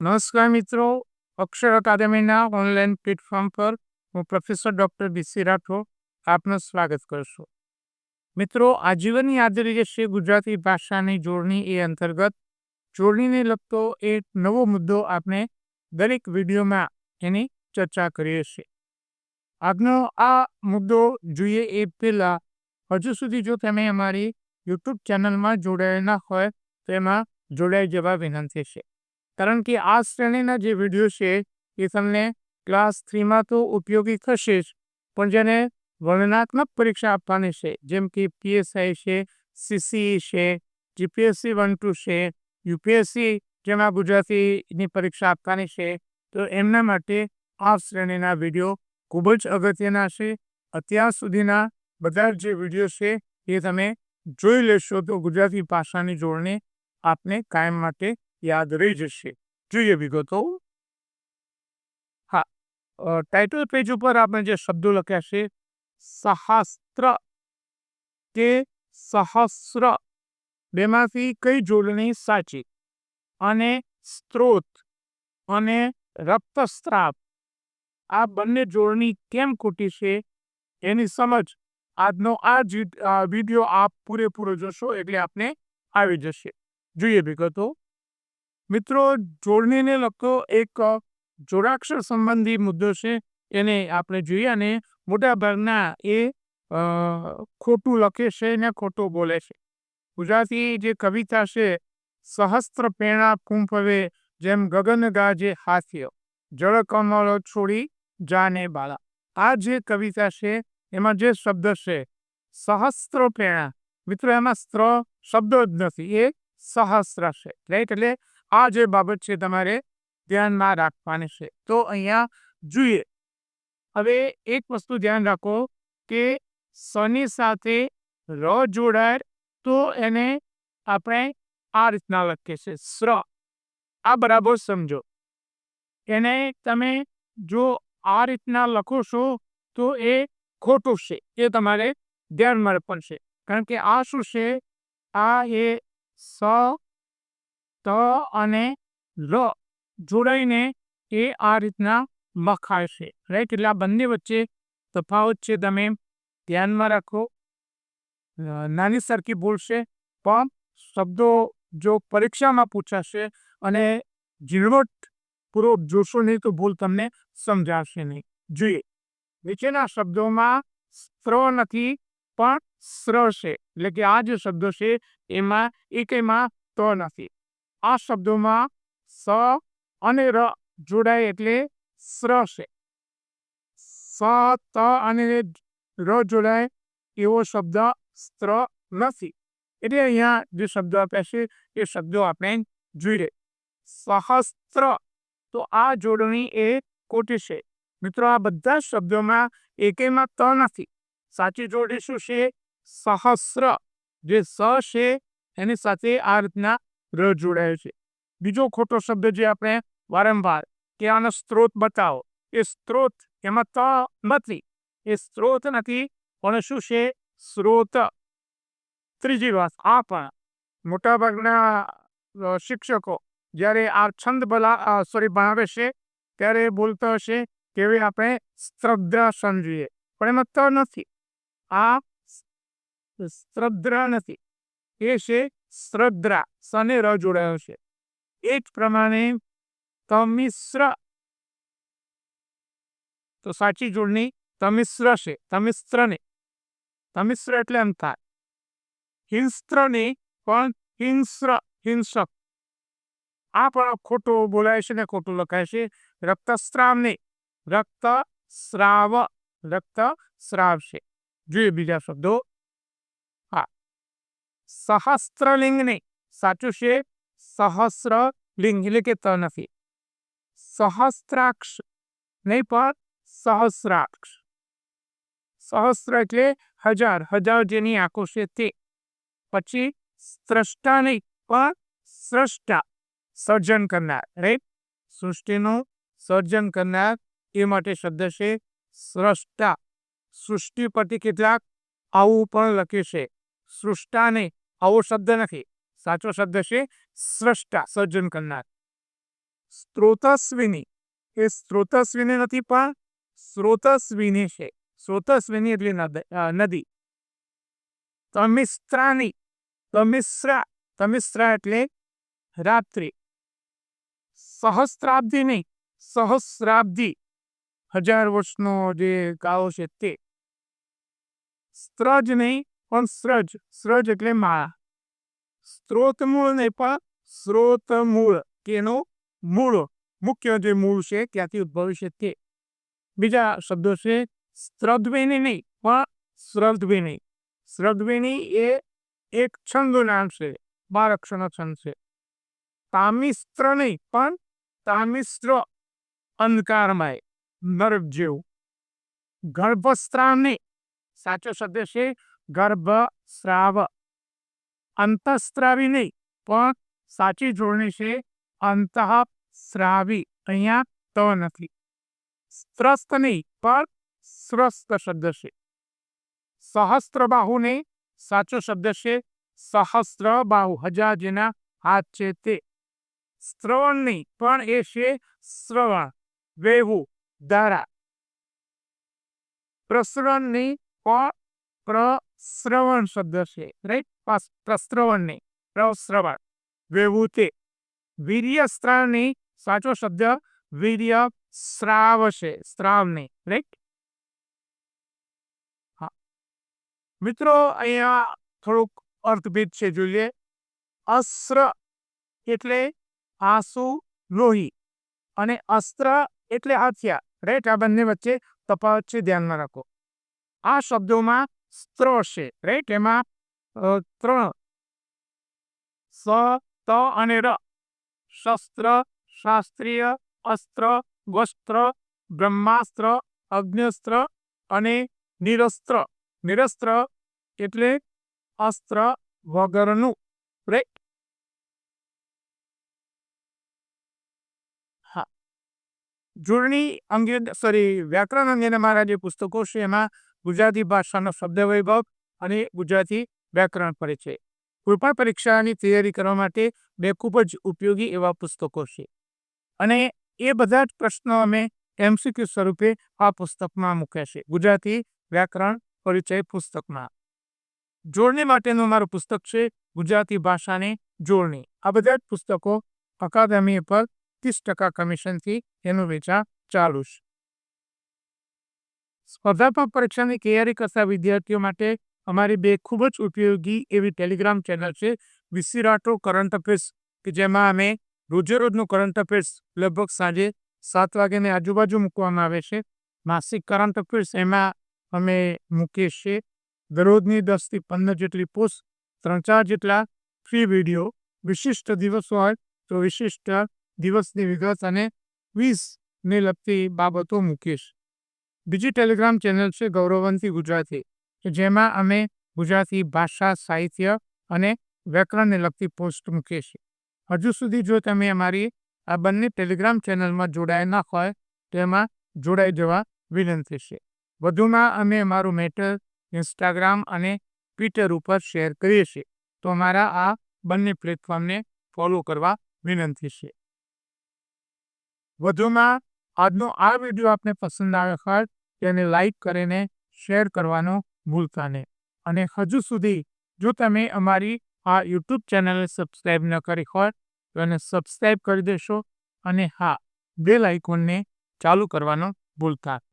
નમસ્કાર મિત્રો, અક્ષર અકાદમીના online platform પર હું પ્રોફેસર ડૉક્ટર બીસી રાઠોડ આપનું સ્વાગત કરશું. મિત્રો, આજીવનની જે છે ગુજરાતી ભાષાની જોડણી એ અંતર્ગત જોડણીને લગતો એક નવો મુદ્દો આપણે દરેક વિડીયોમાં એની ચર્ચા કરીએ છીએ. આજનો આ મુદ્દો જોઈએ એ પહેલાં, હજુ સુધી જો તમે અમારી યુટ્યુબ ચેનલમાં જોડાયેલા હોય તો એમાં જોડાઈ જવા વિનંતી છે. કારણ કે આ શ્રેણીના જે વીડિયો છે, એ તમને ક્લાસ થ્રીમાં તો ઉપયોગી થશે જ, પણ જેને વર્ણનાત્મક પરીક્ષા આપવાની છે, જેમ કે પીએસઆઈ છે સીસીઈ છે જીપીએસસી વન ટુ છે યુપીએસસી જેમાં ગુજરાતીની પરીક્ષા આપવાની છે, તો એમના માટે આ શ્રેણીના વીડિયો ખૂબ જ અગત્યના છે. અત્યાર સુધીના બધા જે વીડિયો છે, એ તમે જોઈ લેશો તો ગુજરાતી ભાષાની જોડણી આપને કાયમ માટે યાદ રહી જશે. જોઈએ વિગતો હા ટાઇટલ પેજ ઉપર આપણે જે શબ્દો લખ્યા છે, સહસ્ત્ર કે સહસ્ર, બેમાંથી કઈ જોડણી સાચી? અને સ્ત્રોત અને રક્તસ્રાપ આ બંને જોડણી કેમ ખોટી છે? એની સમજ આજનો આ વીડિયો આપ પૂરેપૂરો જોશો એટલે આપને આવી જશે. જોઈએ વિગતો મિત્રો, જોડણીને લગતો એક જોડાક્ષર સંબંધી મુદ્દો છે, એને આપણે જોઈએ અને મોટાભાગના એ ખોટું લખે છે ને ખોટું બોલે છે. ગુજરાતી જે કવિતા છે, સહસ્ત્ર પેણા કુંભવે જેમ ગગન ગાજે હાથીઓ જળ કમળો છોડી જાને બાળા. આ જે કવિતા છે, એમાં જે શબ્દ છે, સહસ્ત્ર પેણા, મિત્રો, એમાં સ્ત્ર શબ્દ જ નથી, એ સહસ્ત્ર છે. રાઈટ? એટલે આ જે બાબત છે તમારે ધ્યાનમાં રાખવાની છે. તો અહીંયા જોઈએ. હવે એક વસ્તુ ધ્યાન રાખો કે સની સાથે ર જોડાય તો એને આપણે આ રીતના લખીએ છીએ. સ્ર. આ બરાબર સમજો. એને તમે જો આ રીતના લખો છો તો એ ખોટું છે એ તમારે ધ્યાનમાં પણ છે. કારણ કે આ શું છે? આ એ સ ત અને લ જોડાઈને એ આ રીતના લખાય રાઈટ એટલે આ બંને વચ્ચે તફાવત છે તમે ધ્યાનમાં રાખો. નાની સરખી ભૂલ છે, પણ શબ્દો જો પરીક્ષામાં પૂછાશે અને ઝીણવટપૂર્વક જોશો નહીં તો ભૂલ તમને સમજાશે નહીં. જોઈએ. નીચેના શબ્દોમાં સ્ત્ર નથી, પણ સ્ર છે. એટલે કે આ જે શબ્દો છે, એમાં એકેમાં ત નથી. આ શબ્દોમાં સ અને ર જોડાય એટલે સ્ર છે. સ, ત અને ર જોડાય એવો શબ્દ સ્ત્ર નથી. એટલે અહીંયા જે શબ્દો આપ્યા છે, એ શબ્દો આપણે જોઈ લે સહસ્ત્ર. તો આ જોડણી એ ખોટી છે. મિત્રો, આ બધા શબ્દોમાં એકેમાં ત નથી. સાચી જોડણી શું છે? સહસ્ત્ર. જે સ છે, એની સાથે આ રીતના ર જોડાયો છે. બીજો ખોટો શબ્દ જે આપણે વારંવાર કે આનો સ્ત્રોત બતાવો, એ સ્ત્રોત એમાં ત નથી. એ સ્ત્રોત નથી, પણ શું છે? સ્ત્રોત. ત્રીજી વાત, આ પણ મોટાભાગના શિક્ષકો જ્યારે આ છંદ બલા સોરી ભણાવે છે, ત્યારે બોલતા હશે કેવી આપણે સ્ત્રદ્રા સમજીએ. પણ એમાં ત નથી. આ સ્ત્રદ્રા નથી. એ છે શ્રદ્ધા સને ર જોડાયો છે. એ જ પ્રમાણે તમિશ્ર તો સાચી જોડણી તમિશ્ર છે, તમિશ્રને. તમિશ્ર એટલે એમ થાય. હિંસ્ત્રને પણ હિંસ્ર, હિંસક. આ પણ ખોટું બોલાય છે ને ખોટું લખાય છે. રક્તસ્રાવને રક્ત સ્રાવ રક્ત સ્રાવ છે. જોઈએ બીજા શબ્દો. સહસ્ત્રલિંગને સાચું છે? સહસ્ર લિંગ એટલે કે ત નથી. સહસ્ત્રાક્ષ નહીં પણ સહસ્રાક્ષ. સહસ્ર એટલે હજાર. હજાર જેની આંખો છે તે. પછી સ્રષ્ટા નહીં, પણ સ્રષ્ટા. સર્જન કરનાર. રાઈટ સૃષ્ટિનું સર્જન કરનાર. એ માટે શબ્દ છે સ્રષ્ટા. સૃષ્ટિ પરથી કેટલાક આવું પણ લખ્યું છે. સૃષ્ટા નહીં આવો શબ્દ નથી, સાચો શબ્દ છે સ્રષ્ટા, સર્જન કરનાર. સ્ત્રોતસ્વિની, એ સ્ત્રોતસ્વિની નથી પણ સ્ત્રોતસ્વિની છે. સ્રોતસ્વિની એટલે નદી તમિસ્ત્રાની તમિશ્રા તમિશ્રા એટલે રાત્રિ. સહસ્ત્રાબ્દી નહીં સહસ્રાબ્દી, હજાર વર્ષનો જે ગાળો છે તે. સ્ત્રજ નહીં પણ સ્રજ સ્રજ એટલે માળા સ્ત્રોત મૂળ નહીં પણ સ્ત્રોત મૂળ કે એનું મૂળ મુખ્ય જે મૂળ છે ત્યાંથી ઉદ્ભવ્યું છે તે બીજા શબ્દો છે સ્ત્રદ્વેની નહીં પણ શ્રદ્વેની શ્રદ્વેની એ એક છંદનું નામ છે બાર અક્ષરનો છંદ છે તામિસ્ત્ર નહીં પણ તામિસ્ત્ર અંધકારમય નર્ક જેવું ગર્ભસ્ત્રાવ નહીં સાચો શબ્દ છે ગર્ભસ્રાવ અંતસ્ત્રાવી નહીં, પણ સાચી જોડણી છે અંતઃસ્રાવી. અહીંયા ત નથી. સ્ત્રસ્ત નહીં, પણ સ્વસ્ત શબ્દ છે. સહસ્ત્રબાહુ નહીં, સાચો શબ્દ છે સહસ્ત્રબાહુ. હજાર જેના હાથ છે તે. શ્રવણ નહીં, પણ એ છે શ્રવણ વેહુ, ધારા. પ્રસરણ નહીં, પણ પ્રશ્રવણ શબ્દ છે રાઈટ પ્રશ્રવણ નહીં પ્રશ્રવણ વેવું વીર્ય સ્ત્રાવ નહીં સાચો શબ્દ વીર્ય સ્રાવ છે સ્ત્રાવ નહીં રાઈટ મિત્રો, અહીંયા થોડુંક અર્થભેદ છે જોઈએ અસ્ત્ર એટલે આંસુ, લોહી અને અસ્ત્ર એટલે હથિયાર રાઈટ આ બંને વચ્ચે તફાવત છે, ધ્યાનમાં રાખો. આ શબ્દોમાં સ્ત્ર છે રાઈટ એમાં ત્રણ, સ, ત અને ર. શસ્ત્ર, શાસ્ત્રીય, અસ્ત્ર વસ્ત્ર બ્રહ્માસ્ત્ર, અગ્નિસ્ત્ર અને નિરસ્ત્ર. નિરસ્ત્ર એટલે અસ્ત્ર વગરનું રાઈટ જોડણી અંગે સોરી વ્યાકરણ અંગેના મારા જે પુસ્તકો છે એમાં ગુજરાતી ભાષાનો શબ્દ વૈભવ અને ગુજરાતી વ્યાકરણ પરિચય કોઈપણ પરીક્ષાની તૈયારી કરવા માટે બે ખૂબ જ ઉપયોગી એવા પુસ્તકો છે. અને એ બધા જ પ્રશ્નો અમે એમસીક્યુ સ્વરૂપે આ પુસ્તકમાં મૂક્યા છે. ગુજરાતી વ્યાકરણ પરિચય પુસ્તકમાં. જોડણી માટેનું મારું પુસ્તક છે ગુજરાતી ભાષાની જોડણી. આ બધા જ પુસ્તકો અકાદમી પર ત્રીસ ટકા કમિશનથી એનું વેચાણ ચાલુ છે. સ્પર્ધાત્મક પરીક્ષાની તૈયારી કરતા વિદ્યાર્થીઓ માટે અમારી બે ખૂબ જ ઉપયોગી એવી ટેલિગ્રામ ચેનલ છે, વીસી રાઠો કરંટ અફેર્સ, કે જેમાં અમે રોજે રોજનું કરંટ અફેર્સ લગભગ સાંજે સાત વાગ્યાની આજુબાજુ મૂકવામાં આવે છે. માસિક કરંટ અફેર્સ એમાં અમે મૂકીએ છીએ દરરોજની દસથી પંદર જેટલી પોસ્ટ, ત્રણ ચાર જેટલા ફ્રી વીડિયો, વિશિષ્ટ દિવસો હોય તો વિશિષ્ટ દિવસની વિગત અને વીસને લગતી બાબતો મૂકીશ બીજી ટેલિગ્રામ ચેનલ છે ગૌરવંતી ગુજરાતી, કે જેમાં અમે ગુજરાતી ભાષા, સાહિત્ય અને વ્યાકરણને લગતી પોસ્ટ મૂકીએ છીએ. હજુ સુધી જો તમે અમારી આ બંને ટેલિગ્રામ ચેનલમાં જોડાયા ના હોય, તો એમાં જોડાઈ જવા વિનંતી છે. વધુમાં અમે અમારું મેટર ઇન્સ્ટાગ્રામ અને ટ્વિટર ઉપર શેર કરીએ છીએ, તો અમારા આ બંને પ્લેટફોર્મને ફોલો કરવા વિનંતી છે. વધુમાં આજનો આ વીડિયો આપને પસંદ આવ્યો હોય તેને લાઈક કરીને શેર કરવાનું ભૂલતા નહીં. અને હજુ સુધી જો તમે અમારી આ યુટ્યુબ ચેનલને સબસ્ક્રાઈબ ન કરી હોય, તો એને સબસ્ક્રાઈબ કરી દેશો અને હા બેલ આઇકોનને ચાલુ કરવાનું ભૂલતા